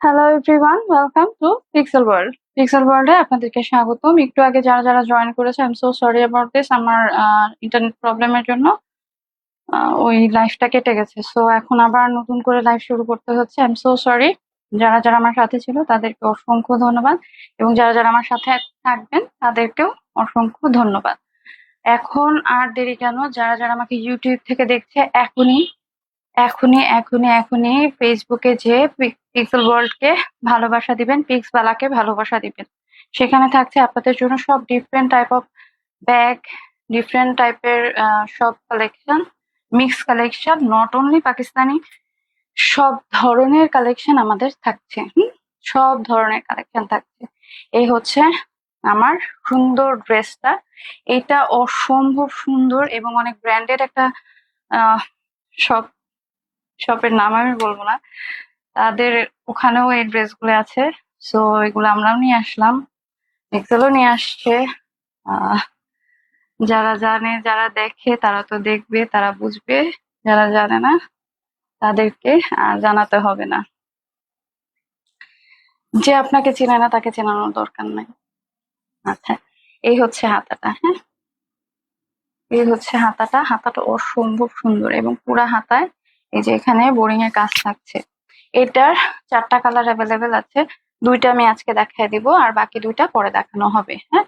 Hello everyone welcome to pixel world pixel ওয়ার্ল্ডে আপনাদেরকে স্বাগতম। একটু আগে যারা যারা জয়েন করেছে I am so sorry about this আমার ইন্টারনেট প্রবলেমের জন্য ওই লাইফটা কেটে গেছে। সো এখন আবার নতুন করে লাইভ শুরু করতে হচ্ছে। আই এম সো সরি যারা যারা আমার সাথে ছিল, তাদেরকে অসংখ্য ধন্যবাদ। এবং যারা যারা আমার সাথে থাকবেন, তাদেরকেও অসংখ্য ধন্যবাদ। এখন আর দেরি কেন? যারা যারা আমাকে ইউটিউব থেকে দেখছে, এখনই এখনই এখনই এখনই ফেসবুকে যে পিক্সেল ওয়ার্ল্ডকে ভালোবাসা দিবেন পিক্স বালাকে ভালোবাসা দিবেন। সেখানে থাকছে আপনাদের জন্য সব different type of bag different টাইপের সব collection mix collection not only Pakistani, সব ধরনের কালেকশন আমাদের থাকছে সব ধরনের কালেকশন থাকছে। এই হচ্ছে আমার সুন্দর ড্রেসটা। এটা অসম্ভব সুন্দর এবং অনেক ব্র্যান্ডেড একটা শপ শপের নাম আমি বলব না। তাদের ওখানেও এই ড্রেসগুলো আছে। সো এগুলো আমরাও নিয়ে আসলাম। এক্সেলও নিয়ে আসছে। যারা জানে, যারা দেখে, তারা তো দেখবে, তারা বুঝবে। যারা জানে না, তাদেরকে আর জানাতে হবে না। যে আপনাকে চেনে না, তাকে চেনানোর দরকার নাই। আচ্ছা এই হচ্ছে হাতাটা হ্যাঁ? এই হচ্ছে হাতাটা। হাতাটা অসম্ভব সুন্দর এবং পুরা হাতায় এই যে এখানে বোরিং এর কাজ থাকছে। এটার চারটা কালার অ্যাভেলেবেল আছে। দুইটা আমি আজকে দেখাই দিব, আর বাকি দুইটা পরে দেখানো হবে হ্যাঁ?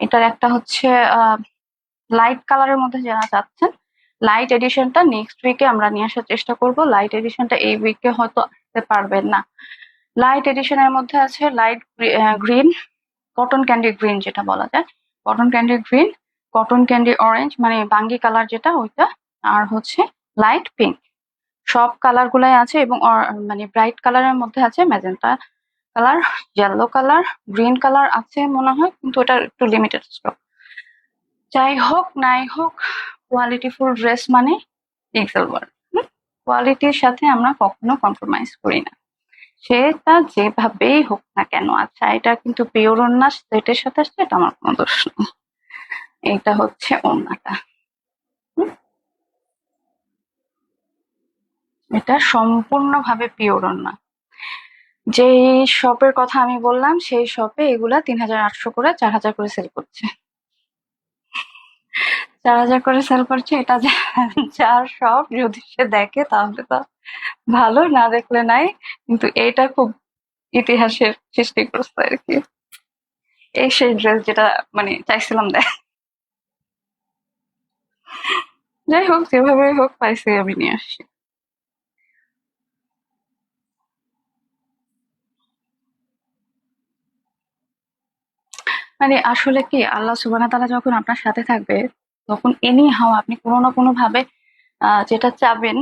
এটার একটা হচ্ছে লাইট কালারের মধ্যে যারা চাচ্ছেন লাইট এডিশনটা নেক্সট উইকে আমরা নিয়ে আসার চেষ্টা করব। লাইট এডিশনটা এই উইকে হয়তো আসতে পারবেন না। লাইট এডিশনের মধ্যে আছে light green cotton candy green যেটা বলা যায়। Cotton candy green cotton candy orange মানে বাঙ্গি কালার যেটা, ওইটা, আর হচ্ছে লাইট পিঙ্ক সব কালার গুলাই আছে এবং মানে ব্রাইট কালারের মধ্যে আছে magenta colour yellow colour green colour আছে মনে হয়, কিন্তু ওটা একটু লিমিটেড স্টক যাই হোক, নাই হোক কোয়ালিটিফুল ড্রেস মানে ওয়ার্ড কোয়ালিটির সাথে আমরা কখনো কম্প্রোমাইজ করি না। সেটা যেভাবেই হোক না কেন আচ্ছা এটা কিন্তু পিওর ওন্না সেটের সাথে আসছে এটা আমার কোনো দোষ নেই। এটা হচ্ছে ওন্নাটা এটা সম্পূর্ণভাবে পিওর ওন্না যে শপের কথা আমি বললাম, সেই শপে এগুলা তিন হাজার আটশো করে, চার হাজার করে সেল করছে। চার হাজার করে সেল করছে, এটা যার শপ যদি সে দেখে, তাহলে তো ভালো, না দেখলে নাই। কিন্তু এটা খুব ইতিহাসের সৃষ্টি করছে আর কি। এই সেই ড্রেস যেটা মানে চাইছিলাম দেখ। যাই হোক যেভাবে হোক, পাইছি আমি, নিয়ে আসছি। মানে আসলে কি, আল্লাহ সুবহানাহু তাআলা যখন আপনার সাথে থাকবে, তখন এনি হাও আপনি কোনো না কোনো ভাবে যেটা চাবেন,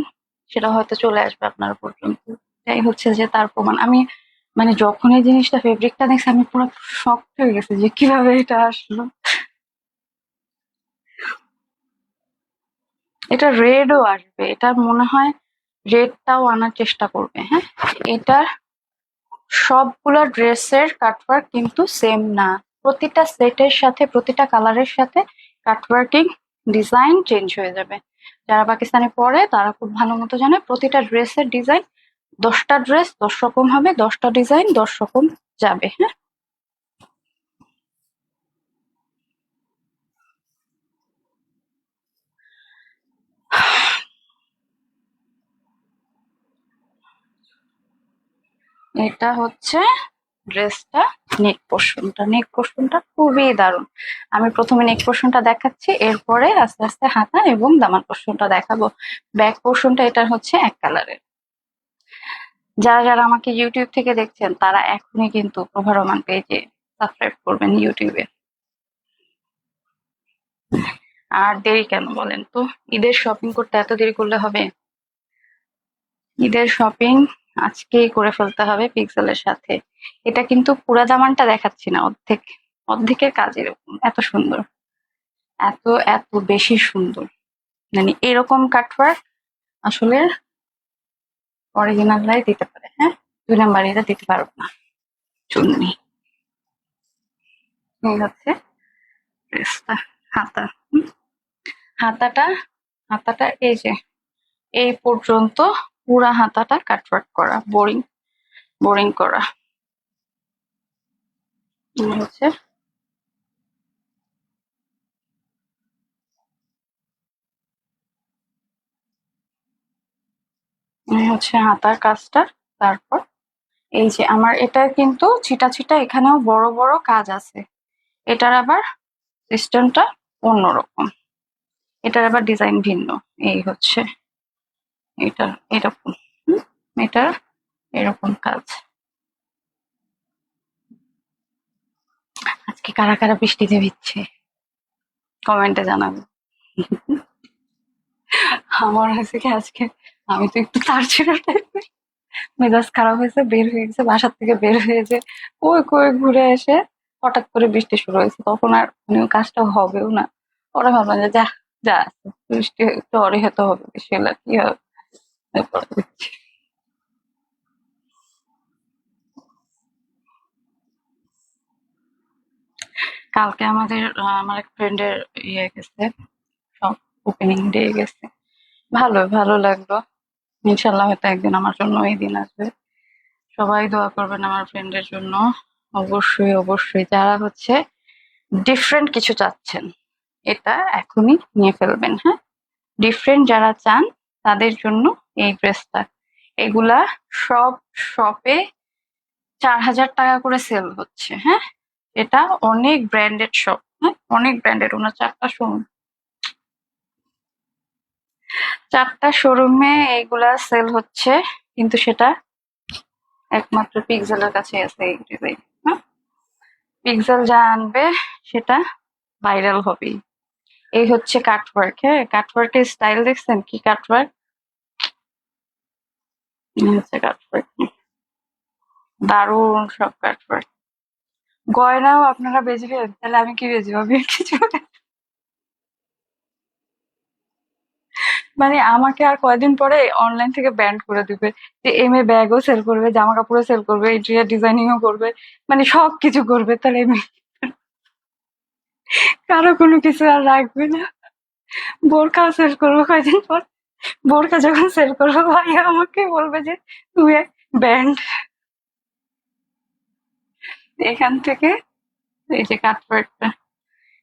সেটা হয়তো চলে আসবে আপনার পর্যন্ত এটাই হচ্ছে যে তার প্রমাণ। আমি মানে যখন এই জিনিসটা ফেব্রিকটা দেখছি, আমি পুরো শক হয়ে গেছি যে কীভাবে এটা আসলো। এটা রেডও আসবে। এটা মনে হয় রেডটাও আনার চেষ্টা করবে হ্যাঁ? এটার সবগুলা ড্রেসের কাটওয়ার্ক কিন্তু সেম না। প্রতিটা সেটের সাথে, প্রতিটা কালারের সাথে কাটওয়ার্কিং ডিজাইন চেঞ্জ হয়ে যাবে। যারা পাকিস্তানে পড়ে, তারা খুব ভালো মতো জানে প্রতিটা ড্রেসের ডিজাইন দশটা ড্রেস দশ রকম হবে, দশটা ডিজাইন দশ রকম যাবে হ্যাঁ? এটা হচ্ছে ড্রেসটা নেক পোর্শনটা নেক পোর্শনটা খুবই দারুণ। আমি প্রথমে নেক পোর্শনটা দেখাচ্ছি, এরপরে আস্তে আস্তে হাতা এবং দামান পোর্শনটা দেখাবো। ব্যাক পোর্শনটা এটা হচ্ছে এক কালারের যারা যারা আমাকে ইউটিউব থেকে দেখছেন, তারা এখনই কিন্তু প্রভা রহমান পেজে সাবস্ক্রাইব করবেন ইউটিউবে আর দেরি কেন বলেন তো? ঈদের শপিং করতে এত দেরি করলে হবে? ঈদের শপিং আজকেই করে ফেলতে হবে পিক্সেলের সাথে। এটা কিন্তু পুরা দামানটা দেখাচ্ছি না, অর্ধেক, অর্ধেকের কাজ এরকম, এত সুন্দর। এত এত বেশি সুন্দর। মানে এরকম কাটওয়ার্ক আসলে অরিজিনালরাই দিতে পারে হ্যাঁ? দুই নাম্বার এটা দিতে পারব না। চুন্নি। এই হচ্ছে হাতা। হাতাটা হাতাটা এই যে, এই পর্যন্ত পুরা হাতাটা কাটওয়ার্ক করা, বোরিং বোরিং করা। হচ্ছে। হচ্ছে হাতার কাজটা, তারপর এই যে আমার এটা কিন্তু ছিটা ছিটা, এখানেও বড় বড় কাজ আছে। এটার আবার সিস্টেমটা অন্যরকম। এটার আবার ডিজাইন ভিন্ন, এই হচ্ছে। এটা, এরকম। এটার এরকম কাজ। আজকে কারা কারা বৃষ্টিতে ভিজছে? কমেন্টে জানাবে। আমার হয়েছে কি আজকে, আমি তো একটু তার ছিল মেজাজ খারাপ হয়েছে, বের হয়ে গেছে, বাসার থেকে বের হয়েছে কই কই ঘুরে এসে হঠাৎ করে বৃষ্টি শুরু হয়েছে। তখন আর মানে কাজটা হবেও না। ওরা ভাবলাম যে, যা যা বৃষ্টি একটু অরিহত হবে সেলা কি হবে। কালকে আমাদের আমার এক ফ্রেন্ডের ইয়ে গেছে ওপেনিং ডে গেছে। ভালো ভালো লাগল। ইনশাল্লাহ হয়তো একদিন আমার জন্য এই দিন আসবে। সবাই দোয়া করবেন আমার ফ্রেন্ডের জন্য। অবশ্যই অবশ্যই। যারা হচ্ছে ডিফারেন্ট কিছু চাচ্ছেন, এটা এখনই নিয়ে ফেলবেন হ্যাঁ? ডিফারেন্ট যারা চান তাদের জন্য এই ড্রেসটা। এগুলা সব শপে চার হাজার টাকা করে সেল হচ্ছে হ্যাঁ? এটা অনেক ব্র্যান্ডেড শপ হ্যাঁ? অনেক ব্র্যান্ডেড ওনার চারটা শোরুম চারটা শোরুমে এইগুলা সেল হচ্ছে, কিন্তু সেটা একমাত্র পিক্সেলের কাছে আছে এই ডিজাইন হ্যাঁ? পিক্সেল যা আনবে, সেটা ভাইরাল হবেই। এই হচ্ছে কাটওয়ার্ক হ্যাঁ? কাটওয়ার্কের স্টাইল দেখছেন? কি কাটওয়ার্ক হচ্ছে দারুণ সব কাটওয়ার্ক গয়নাও আপনারা বেচবেন তাহলে আমি কি বেচবো কিছু মানে আমাকে আর কয়দিন পরে অনলাইন থেকে ব্যান্ড করে দিবে যে এম এ ব্যাগও সেল করবে জামা কাপড়ও সেল করবে ইন্টেরিয়ার ডিজাইনিংও করবে মানে সব কিছু করবে তাহলে এম কারও কোনো কিছু আর রাখবে না। বোরকাও সেল করব কয়দিন পর। বোরকা যখন সেল করব ভাইয়া আমাকে বলবে যে, তুই এক ব্যান্ড। এখান থেকে এই যে কাটওয়ার্কটা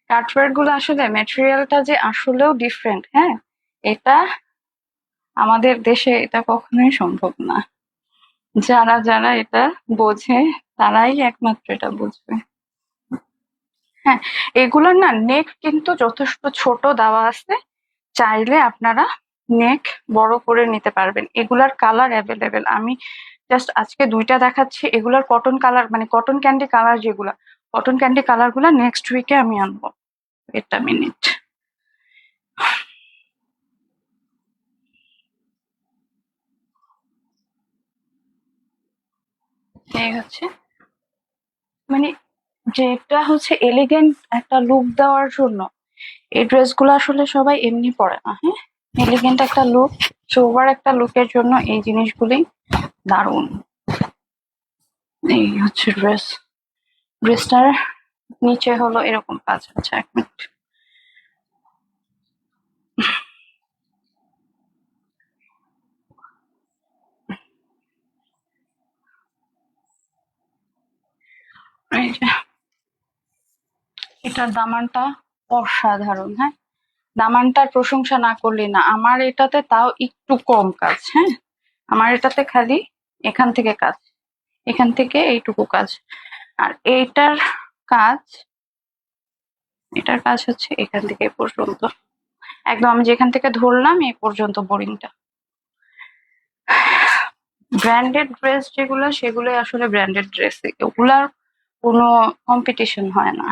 কাটওয়ার্কগুলো আসলে ম্যাটেরিয়ালটা যে আসলেও ডিফারেন্ট হ্যাঁ? এটা আমাদের দেশে এটা কখনোই সম্ভব না। যারা যারা এটা বোঝে, তারাই একমাত্র এটা বুঝবে। হ্যাঁ এগুলোর না নেক কিন্তু যথেষ্ট ছোট দেওয়া আছে। চাইলে আপনারা নেক বড় করে নিতে পারবেন। এগুলার কালার অ্যাভেলেবেল আমি জাস্ট আজকে দুইটা দেখাচ্ছি। এগুলার কটন কালার মানে কটন ক্যান্ডি কালার যেগুলা কটন ক্যান্ডি কালারগুলা নেক্সট উইকে আমি আনব। এটা মিনিট এই হচ্ছে। মানে যেটা হচ্ছে এলিগেন্ট একটা লুক দেওয়ার জন্য, এই ড্রেসগুলো আসলে সবাই এমনি পরে না হ্যাঁ? এলিগেন্ট একটা লুক সোবার একটা লুকের জন্য এই জিনিসগুলি দারুণ। এই হচ্ছে ড্রেস ড্রেসটার নিচে হলো এরকম কাজ আছে এক মিনিট এটার দামানটা অসাধারণ হ্যাঁ? দামানটার প্রশংসা না করলে না। আমার এটাতে তাও একটু কম কাজ হ্যাঁ? আমার এটাতে খালি এখান থেকে কাজ, এখান থেকে এইটুকু কাজ। আর এইটার কাজ, এটার কাজ হচ্ছে এখান থেকে পর্যন্ত। একদম আমি যেখান থেকে ধরলাম, এই পর্যন্ত বোরিংটা। ব্র্যান্ডেড ড্রেস যেগুলো, সেগুলোই আসলে ব্র্যান্ডেড ড্রেস। ওগুলার কোনো কম্পিটিশন হয় না।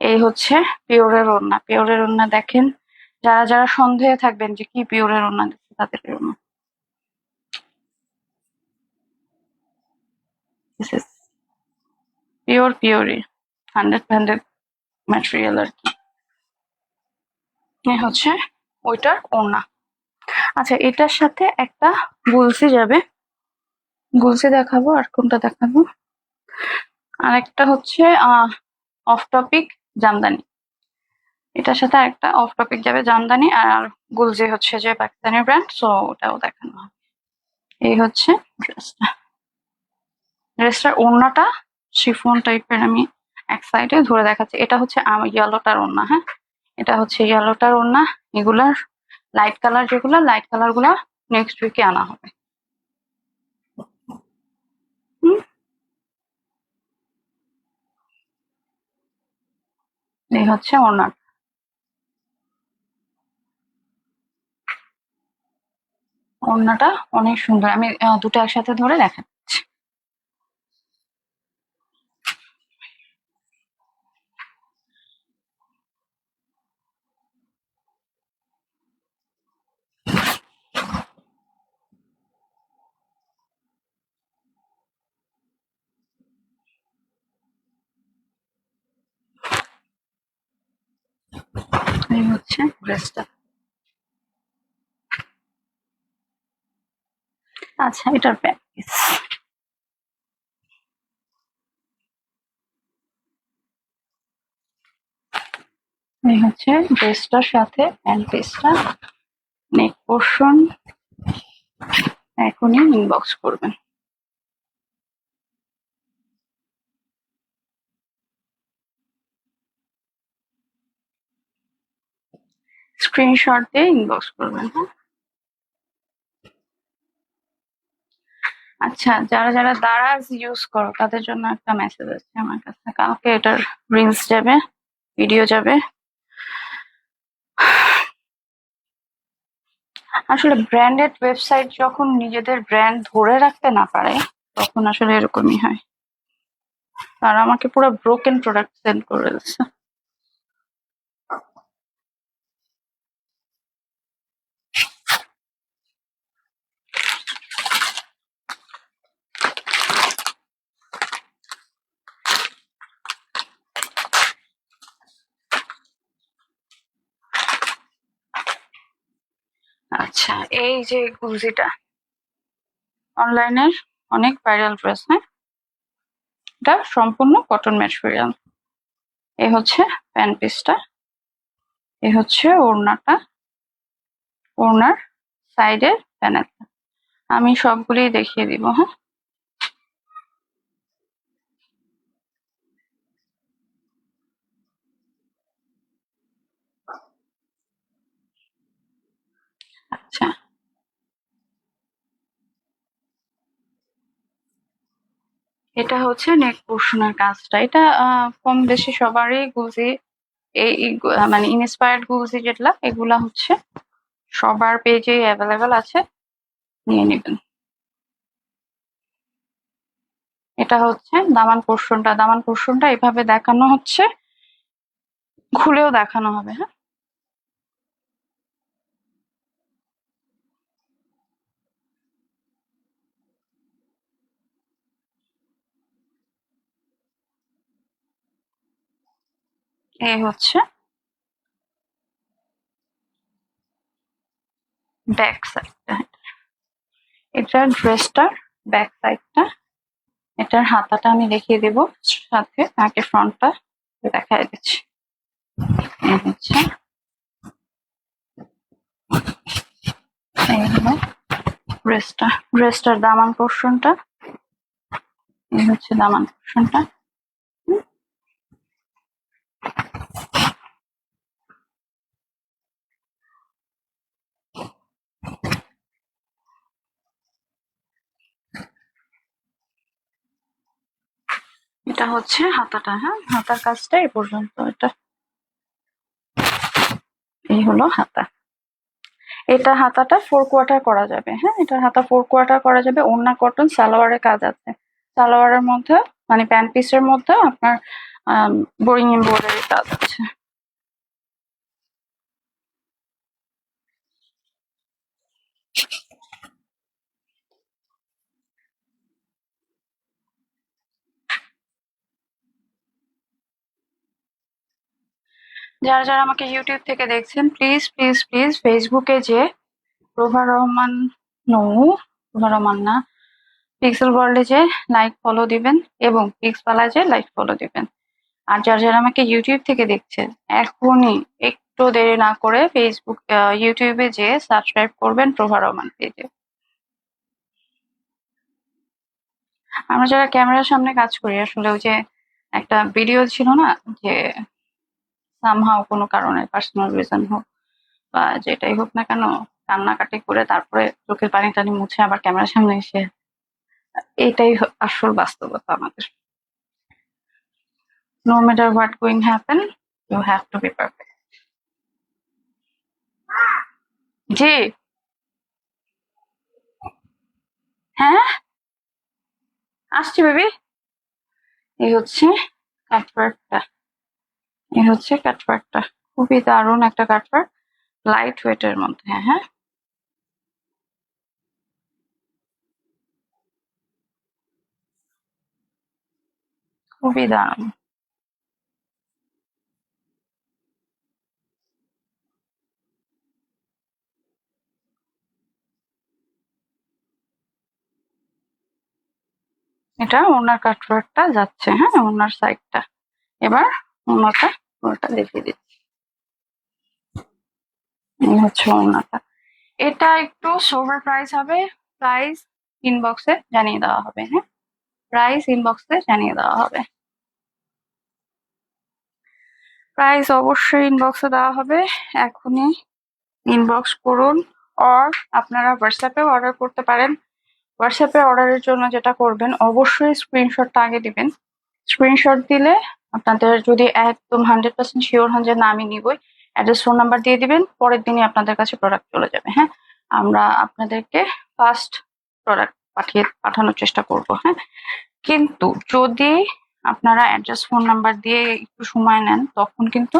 এই হচ্ছে পিওরের ওড়না। পিওরের ওড়না দেখেন, যারা যারা সন্দেহে থাকবেন যে কি পিওরের ওড়না দিচ্ছে তাদের ইজ পিওর পিওরই হান্ড্রেড হান্ড্রেড ম্যাটেরিয়াল আর কি। হচ্ছে ওইটার ওড়না। আচ্ছা এটার সাথে একটা গুলসি যাবে। গুলসি দেখাবো, আর কোনটা দেখাবো? আর একটা হচ্ছে অফ টপিক জামদানি। এটার সাথে একটা অফ টপিক যাবে জামদানি আর গুলজি হচ্ছে যে পাকিস্তানি ব্র্যান্ড সো ওটাও দেখানো হবে। এই হচ্ছে ড্রেসটা ড্রেসটার ওড়নাটা শিফন টাইপের আমি এক সাইডে ধরে দেখাচ্ছি। এটা হচ্ছে ইয়েলোটার ওড়না হ্যাঁ? এটা হচ্ছে ইয়েলোটার ওড়না। এগুলার লাইট কালার যেগুলো লাইট কালারগুলা নেক্সট উইকে আনা হবে হুম, এই হচ্ছে ওড়না ওড়নাটা অনেক সুন্দর। আমি দুটো একসাথে ধরে দেখাচ্ছি এই হচ্ছে ড্রেসটা আচ্ছা এটার পিস এই হচ্ছে ড্রেসটার সাথে প্যান্ট পিসটা নেক পোর্শন এখনই ইনবক্স করবেন। স্ক্রিনশট দিয়ে ইনবক্স করবেন হ্যাঁ? আচ্ছা যারা যারা দারাজ ইউজ করো, তাদের জন্য একটা মেসেজ আছে আমার কাছে। কালকে এটার রিলস যাবে ভিডিও যাবে। আসলে ব্র্যান্ডেড ওয়েবসাইট যখন নিজেদের ব্র্যান্ড ধরে রাখতে না পারে, তখন আসলে এরকমই হয়। তারা আমাকে পুরো ব্রোকেন প্রোডাক্ট সেন্ড করে দিচ্ছে। আচ্ছা এই যে গুলজিটা অনলাইনের অনেক ভাইরাল হ্যাঁ? এটা সম্পূর্ণ কটন ম্যাটেরিয়াল এ হচ্ছে প্যান্ট পিসটা এ হচ্ছে ওড়নাটা। ওড়নার সাইডের প্যানেলটা আমি সবগুলি দেখিয়ে দিব হ্যাঁ? আচ্ছা। এটা হচ্ছে নেক পোর্শনের কাজটা। এটা কম বেশি সবারই গুলজি এই মানে ইন্সপায়ার্ড গুলজি যেগুলা, এগুলা হচ্ছে সবার পেজে অ্যাভেলেবেল আছে, নিয়ে নেবেন। এটা হচ্ছে দামান পোর্শনটা দামান পোর্শনটা এভাবে দেখানো হচ্ছে, খুলেও দেখানো হবে হ্যাঁ? এই হচ্ছে ব্যাক সাইডটা এটার ড্রেসটার ব্যাক সাইডটা এটার হাতাটা আমি দেখিয়ে দেব, সাথে আগে ফ্রন্টটা দেখাই দিচ্ছি। এই হচ্ছে ড্রেসটা ড্রেসটার দামান পোর্শনটা এই হচ্ছে দামান পোর্শনটা এটা হচ্ছে হাতাটা হ্যাঁ? হাতার কাজটা এই পর্যন্ত এটা। এই হলো হাতা। এটা হাতাটা ফোর কোয়ার্টার করা যাবে হ্যাঁ? এটা হাতা ফোর কোয়ার্টার করা যাবে। ওড়না কটন সালোয়ারের কাজ আছে। সালোয়ারের মধ্যে মানে প্যান্ট পিসের মধ্যে আপনার বোরিং এমব্রয়ডারি কাজ আছে যারা যারা আমাকে ইউটিউব থেকে দেখছেন প্লিজ প্লিজ প্লিজ ফেসবুকে যে প্রভা রহমান নৌ, প্রভা রহমান না পিক্সেল ওয়ার্ল্ডে যে লাইক ফলো দিবেন এবং পিক্স পালায় যে লাইক ফলো দিবেন। আর যারা যারা আমাকে ইউটিউব থেকে দেখছেন, এখনই একটু দেরি না করে ফেসবুক ইউটিউবে যে সাবস্ক্রাইব করবেন প্রভা রহমান পেজে। আমরা যারা ক্যামেরার সামনে কাজ করি, আসলে ওই যে একটা ভিডিও ছিল না যে সামহাও কোনো কারণে পার্সোনাল রিজন হোক বা যেটাই হোক না কেন কান্নাকাটি করে তারপরে চোখের পানি টানি মুছে আবার ক্যামেরার সামনে এসে, এটাই আসল বাস্তবতা আমাদের। No matter what going happen you have to be perfect জি হ্যাঁ আসছি বেবি এই হচ্ছে কাটওয়ার্কটা এই হচ্ছে কাটওয়ার্কটা খুবই দারুণ একটা কাটওয়ার্ক লাইট ওয়েটের মধ্যে হ্যাঁ। খুবই দারুণ। এটা ওনার কাটওয়ার্কটা যাচ্ছে হ্যাঁ ওনার সাইডটা। এবার ওনাটা পুরোটা দেখিয়ে দিচ্ছি। হচ্ছে ওনাটা। এটা একটু সোভার প্রাইস হবে প্রাইস ইনবক্সে জানিয়ে দেওয়া হবে হ্যাঁ। প্রাইস ইনবক্সে জানিয়ে দেওয়া হবে। প্রাইস অবশ্যই ইনবক্সে দেওয়া হবে, এখনই ইনবক্স করুন। অর আপনারা হোয়াটসঅ্যাপেও অর্ডার করতে পারেন। হোয়াটসঅ্যাপে অর্ডারের জন্য যেটা করবেন, অবশ্যই স্ক্রিনশটটা আগে দিবেন। স্ক্রিনশট দিলে আপনাদের যদি একদম হান্ড্রেড পার্সেন্ট শিওর হন যে না, আমি নিবই অ্যাড্রেস ফোন নাম্বার দিয়ে দিবেন, পরের দিনই আপনাদের কাছে প্রোডাক্ট চলে যাবে হ্যাঁ? আমরা আপনাদেরকে ফার্স্ট প্রোডাক্ট পাঠিয়ে, পাঠানোর চেষ্টা করব হ্যাঁ? কিন্তু যদি আপনারা অ্যাড্রেস ফোন নাম্বার দিয়ে একটু সময় নেন, তখন কিন্তু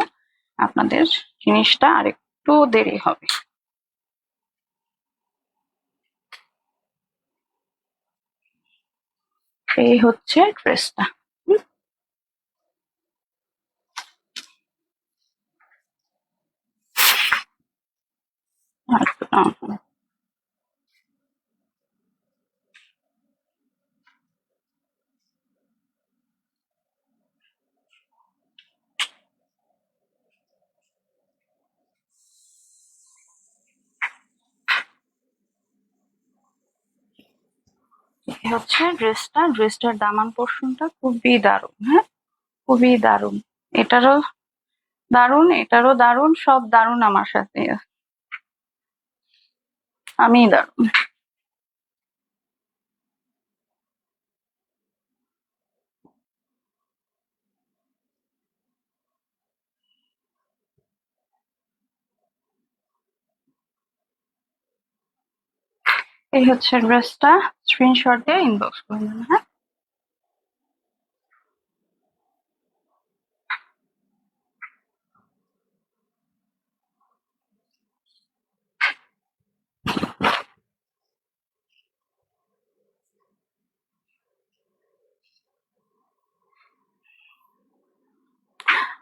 আপনাদের জিনিসটা আরেকটু দেরি হবে। এই হচ্ছে ড্রেসটা। এই হচ্ছে ড্রেসটা ড্রেসটার দামান পোর্শনটা খুবই দারুণ হ্যাঁ? খুবই দারুণ। এটারও দারুণ এটারও দারুণ, সব দারুণ আমার সাথে। আমি দারুণ। এই হচ্ছে ড্রেসটা স্ক্রিনশট দিয়ে ইনবক্স করে নেন হ্যাঁ?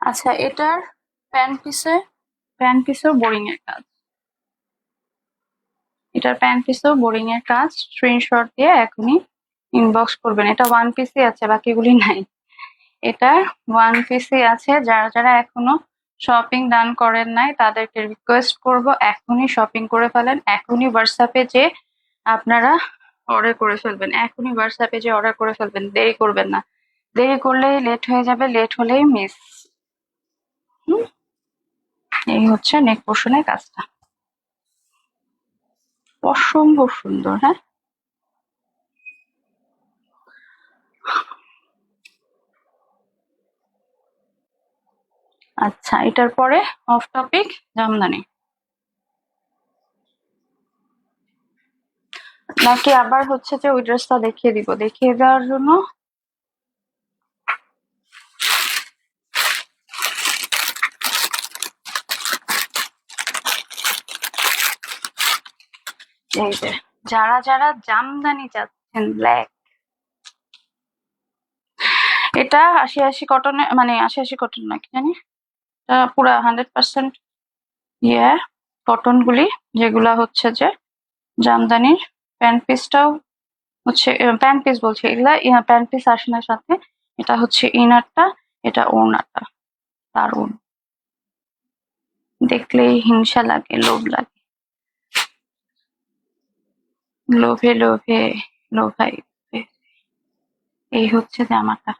আচ্ছা এটার প্যান পিসে প্যান পিসেও বোরিং এর কাজ। এটার প্যান পিসেও বোরিং এর কাজ। স্ক্রিনশট দিয়ে এখনই ইনবক্স করবেন। এটা ওয়ান পিসই আছে, বাকিগুলি নাই। এটা ওয়ান পিসই আছে। যারা যারা এখনও শপিং ডান করেন নাই, তাদেরকে রিকোয়েস্ট করব, এখনই শপিং করে ফেলেন। এখনই হোয়াটসঅ্যাপে যে আপনারা অর্ডার করে ফেলবেন। এখনই হোয়াটসঅ্যাপে যে অর্ডার করে ফেলবেন, দেরি করবেন না। দেরি করলেই লেট হয়ে যাবে লেট হলেই মিস এই হচ্ছে নেক পোর্শনের কাজটা। অসম্ভব সুন্দর হ্যাঁ? আচ্ছা এটার পরে অফ টপিক জামদানি। নাকি আবার হচ্ছে যে ওই ড্রেসটা দেখিয়ে দিব? দেখিয়ে দেওয়ার জন্য এই যে, যারা যারা জামদানি চাচ্ছেন ব্ল্যাক এটা আশি আশি কটনে মানে আশি আশি কটন না কি জানি? পুরা হান্ড্রেড পার্সেন্ট ইয়ে কটন গুলি যেগুলা হচ্ছে যে জামদানির প্যান্ট পিসটাও হচ্ছে প্যান্ট পিস বলছে এগুলা প্যান্ট পিস আসে না সাথে, এটা হচ্ছে ইনারটা এটা ওড়নাটা, দারুণ। দেখলেই হিংসা লাগে, লোভ লাগে। লোভে লোভে লোভাই এই হচ্ছে জামাটা।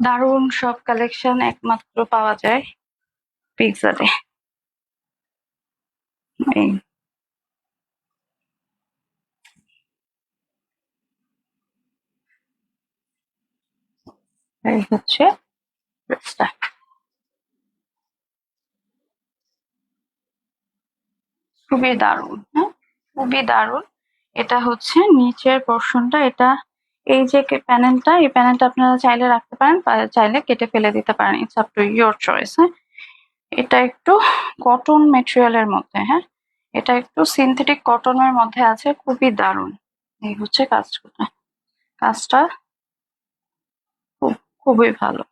দারুণ সব কালেকশন একমাত্র পাওয়া যায় পিৎজাতে এই। হচ্ছে খুবই দারুণ হ্যাঁ? খুবই দারুণ। এটা হচ্ছে নিচের পোর্শনটা এটা এই যে প্যানেলটা এই প্যানেলটা আপনারা চাইলে রাখতে পারেন চাইলে কেটে ফেলে দিতে পারেন it's up to your choice হ্যাঁ? এটা একটু কটন মেটেরিয়ালের মধ্যে হ্যাঁ? এটা একটু সিনথেটিক কটনের মধ্যে আছে, খুবই দারুণ। এই হচ্ছে কাজটা। কাজটা খুব, খুবই ভালো।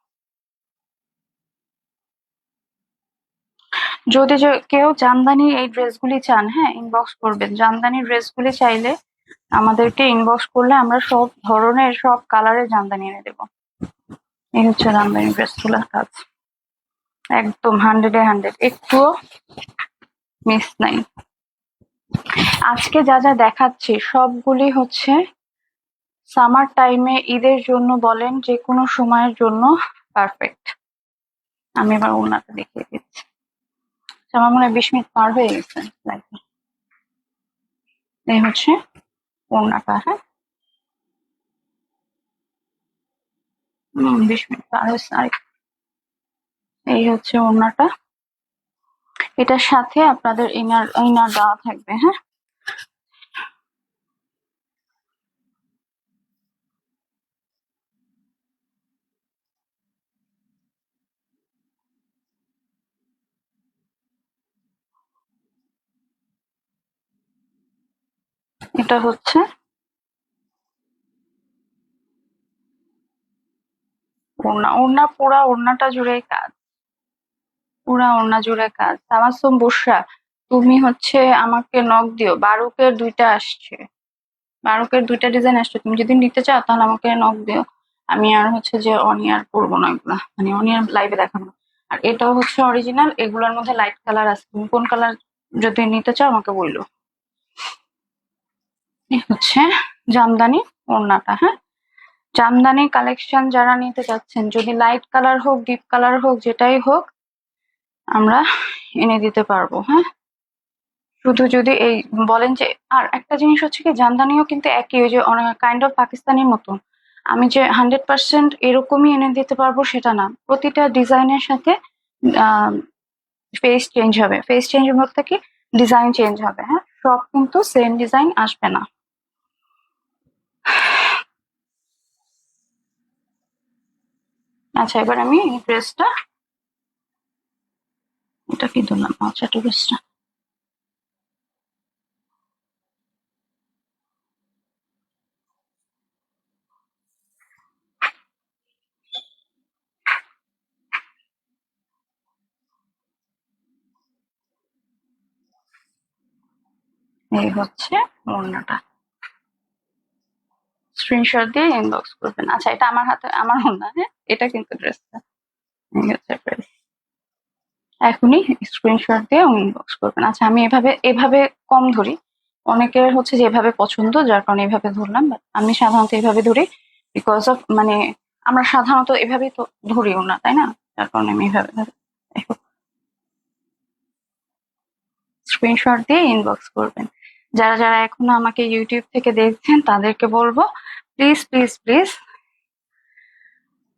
যদি কেউ জামদানি এই ড্রেসগুলি চান হ্যাঁ ইনবক্স করবেন। জামদানি ড্রেসগুলি চাইলে আমাদেরকে ইনবক্স করলে আমরা সব ধরনের, সব কালারের জামদানি এনে দেবো। এই হচ্ছে জামদানি ড্রেসগুলোর কাজ। একদম হান্ড্রেডে হান্ড্রেড একটুও মিস নাই। আজকে যা যা দেখাচ্ছি, সবগুলি হচ্ছে সামার টাইমে ঈদের জন্য বলেন যে কোনো সময়ের জন্য পারফেক্ট আমি এবার ওনাকে দেখিয়ে দিচ্ছি। আমার মনে হয় বিশ মিনিট পার হয়ে গেছে লাগবে এই হচ্ছে ওনাটা হ্যাঁ? হম। বিশ মিনিট পার হয়েছে আর এই হচ্ছে ওড়নাটা এটার সাথে আপনাদের ইনার ইনার দেওয়া থাকবে হ্যাঁ? এটা হচ্ছে ওড়না ওড়না পুরা, ওড়নাটা জুড়ে কাজ। পুরা ওড়না জুড়ে কাজ। তামাসুম বুসরা, তুমি হচ্ছে আমাকে নক দিও। বারুকের দুইটা আসছে। বারুকের দুইটা ডিজাইন আসছে। তুমি যদি নিতে চাও, তাহলে আমাকে নক দিও। আমি আর হচ্ছে যে অনিয়ার করব না এগুলা। মানে অনিয়ার লাইভে দেখাবো আর এটাও হচ্ছে অরিজিনাল এগুলোর মধ্যে লাইট কালার আছে। তুমি কোন কালার যদি নিতে চাও, আমাকে বলল হচ্ছে জামদানি ওড়নাটা হ্যাঁ? জামদানি কালেকশন যারা নিতে চাচ্ছেন যদি লাইট কালার হোক ডিপ কালার হোক, যেটাই হোক, আমরা এনে দিতে পারব হ্যাঁ? শুধু যদি এই বলেন যে, আর একটা জিনিস হচ্ছে কি, জামদানিও কিন্তু একই, ওই যে কাইন্ড অফ পাকিস্তানির মতো। আমি যে হান্ড্রেড পার্সেন্ট এরকমই এনে দিতে পারব সেটা না। প্রতিটা ডিজাইনের সাথে ফেস চেঞ্জ হবে। ফেস চেঞ্জ বলতে কি ডিজাইন চেঞ্জ হবে হ্যাঁ? সব কিন্তু সেম ডিজাইন আসবে না। আচ্ছা এবার আমি এই ড্রেসটা এটা কি দিলাম? আচ্ছা ড্রেসটা এই হচ্ছে ওড়নাটা। স্ক্রিনশট দিয়ে ইনবক্স করবেন। আচ্ছা এটা আমার হাতে আমার ওড়না হ্যাঁ? এটা কিন্তু ড্রেসটা ড্রেস এখনই স্ক্রিনশট দিয়ে ইনবক্স করবেন। আচ্ছা আমি এভাবে এভাবে কম ধরি। অনেকের হচ্ছে যে এভাবে পছন্দ, যার কারণে এভাবে ধরলাম বাট আমি সাধারণত এভাবে ধরি বিকজ অফ মানে আমরা সাধারণত এভাবেই তো ধরিও না, তাই না? যার কারণে আমি এভাবে ধরি। স্ক্রিনশট দিয়ে ইনবক্স করবেন। যারা যারা এখনও আমাকে ইউটিউব থেকে দেখছেন, তাদেরকে বলব please please please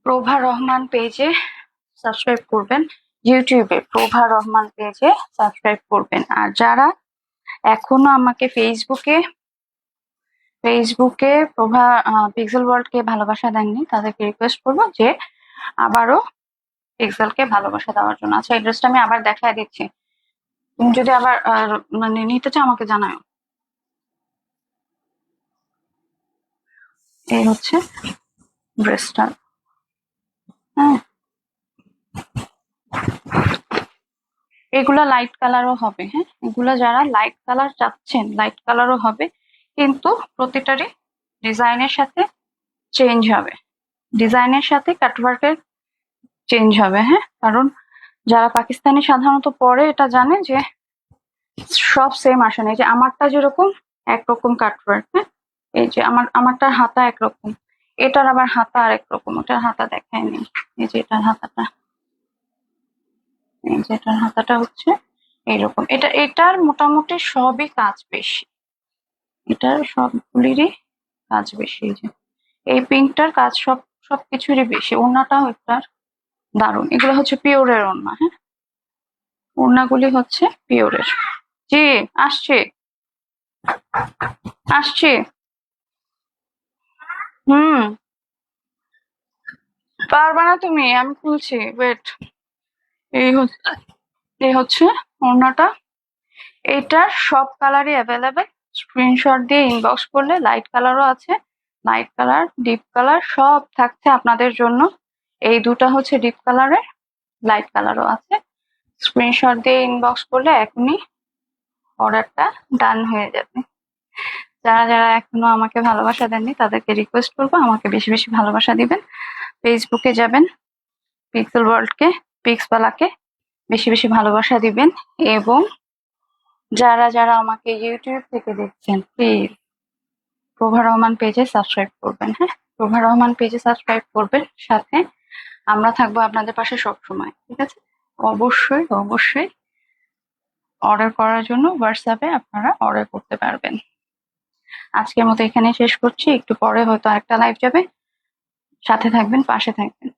Prabha Rahman পেজে সাবস্ক্রাইব করবেন। ইউটিউবে প্রভা রহমান পেজে সাবস্ক্রাইব করবেন। আর যারা এখনও আমাকে ফেসবুকে ফেসবুকে প্রভা পিক্সেল ওয়ার্ল্ডকে ভালোবাসা দেননি, তাদেরকে রিকোয়েস্ট করব যে আবারও পিক্সেলকে ভালোবাসা দেওয়ার জন্য। আচ্ছা এই ড্রেসটা আমি আবার দেখায় দিচ্ছি। তুমি যদি আবার মানে নিতে চাও আমাকে জানাও এই হচ্ছে ড্রেসটা হ্যাঁ। এগুলা লাইট কালারও হবে হ্যাঁ? এগুলা যারা লাইট কালার চাচ্ছেন লাইট কালারও হবে, কিন্তু প্রতিটারই ডিজাইনের সাথে চেঞ্জ হবে। ডিজাইনের সাথে কাটওয়ার্কের চেঞ্জ হবে হ্যাঁ? কারণ যারা পাকিস্তানি সাধারণত পরে এটা জানে যে সব সেম আসে না। যে আমারটা যেরকম, একরকম কাটওয়ার্ক হ্যাঁ? এই যে আমার, আমারটা হাতা একরকম। এটার আবার হাতা আরেক রকম, ওটার হাতা দেখায়নি এই যে এটার হাতাটা। এই যে এটার হাতাটা হচ্ছে এইরকম। এটা, এটার মোটামুটি সবই কাজ বেশি। এটার সবগুলিরই কাজ বেশি, এই যে। এই পিঙ্কটার কাজ সব, সবকিছুরই বেশি। ওড়নাটাও এটার দারুণ। এগুলো হচ্ছে পিওরের ওড়না হ্যাঁ? ওড়নাগুলি হচ্ছে পিওরের। জি, আসছে। আসছে। হুম। পারবা না তুমি, আমি খুলছি ওয়েট এই হচ্ছে এই হচ্ছে ওড়নাটা এটার সব কালারই অ্যাভেলেবেল স্ক্রিনশট দিয়ে ইনবক্স করলে লাইট কালারও আছে লাইট কালার ডিপ কালার সব থাকছে আপনাদের জন্য। এই দুটো হচ্ছে ডিপ কালারের লাইট কালারও আছে। স্ক্রিনশট দিয়ে ইনবক্স করলে এখনই অর্ডারটা ডান হয়ে যাবে। যারা যারা এখনও আমাকে ভালোবাসা দেননি, তাদেরকে রিকোয়েস্ট করব, আমাকে বেশি বেশি ভালোবাসা দিবেন। ফেসবুকে যাবেন পিক্সেল ওয়ার্ল্ডকে পিক্সবালাকে বেশি বেশি ভালোবাসা দিবেন এবং যারা যারা আমাকে ইউটিউব থেকে দেখছেন প্লিজ প্রভা রহমান পেজে সাবস্ক্রাইব করবেন হ্যাঁ? প্রভা রহমান পেজে সাবস্ক্রাইব করবেন, সাথে আমরা থাকব আপনাদের পাশে সব সময়, ঠিক আছে? অবশ্যই অবশ্যই অর্ডার করার জন্য হোয়াটসঅ্যাপে আপনারা অর্ডার করতে পারবেন। আজকের মতো এখানে শেষ করছি। একটু পরে হয়তো আরেকটা লাইভ যাবে। সাথে থাকবেন, পাশে থাকবেন।